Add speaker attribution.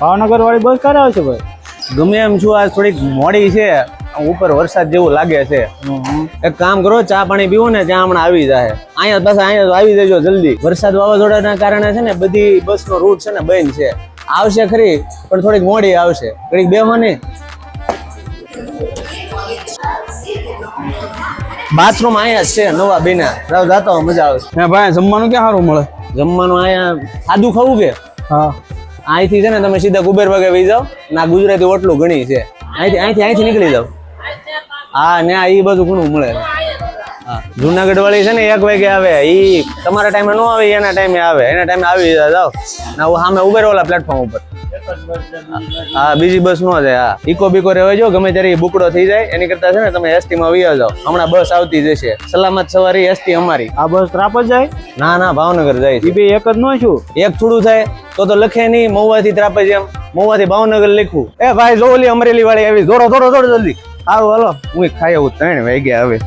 Speaker 1: ભાવનગર વાળી બસ ક્યારે આવશે ભાઈ?
Speaker 2: ગમે એમ છું આ થોડીક મોડી છે. ઉપર વરસાદ જેવું લાગે છે. એક કામ કરો ચા પાણી પીવો ને ત્યાં હમણાં આવી જાય. અહીંયા બસ અહીંયા આવી જજો જલ્દી. વરસાદ વાવાઝોડાના કારણે છે ને બધી બસનો રૂટ છે ને બંધ છે. આવશે ખરી પણ થોડીક મોડી આવશે. ઘડીક બેવાની બાથરૂમ અહીંયા જ છે નવા બેના. રાવ જાતો મજા આવશે
Speaker 1: ભાઈ જમવાનું ક્યાં સારું મળે?
Speaker 2: જમવાનું અહીંયા સાદું ખાવું કે?
Speaker 1: હા.
Speaker 2: અહીંથી છે ને તમે સીધા કુબેર ભાગે વહી જાઓ ના ગુજરાતી ઓટલું ઘણી છે. અહીંથી અહીંથી અહીંથી નીકળી જાઓ. હા, ને એ બધું ઘણું મળે. હા. જુનાગઢ વાળી છે ને એક વાગે આવે. એ તમારા ટાઈમે ન આવે, એના ટાઈમે આવે. એના ટાઈમે આવી જાઓ. ના સામે ઓલા પ્લેટફોર્મ ઉપર. હા બીજી બસ નો જાય હા. ઇકો બીકો રહેવા જો ગમે ત્યારે બુકડો થઈ જાય એની કરતા છે ને તમે એસટી માં વહી જાઓ. હમણાં બસ આવતી જશે સલામત સવારી એસટી અમારી.
Speaker 1: આ બસ ત્રાપ જાય?
Speaker 2: ના ના ભાવનગર જાય છે.
Speaker 1: બે એક જ નો છું.
Speaker 2: એક થોડું થાય તો તો લખે નહીં મહુવાથી ત્રાપજ એમ. મહુવાથી ભાવનગર લખવું એ ભાઈ જો ઓલી અમરેલી વાળી આવી જોરો જોરો જોરો જલ્દી. સારું હાલો. હું ખાઈ આવું ત્રણ વાગ્યા હવે.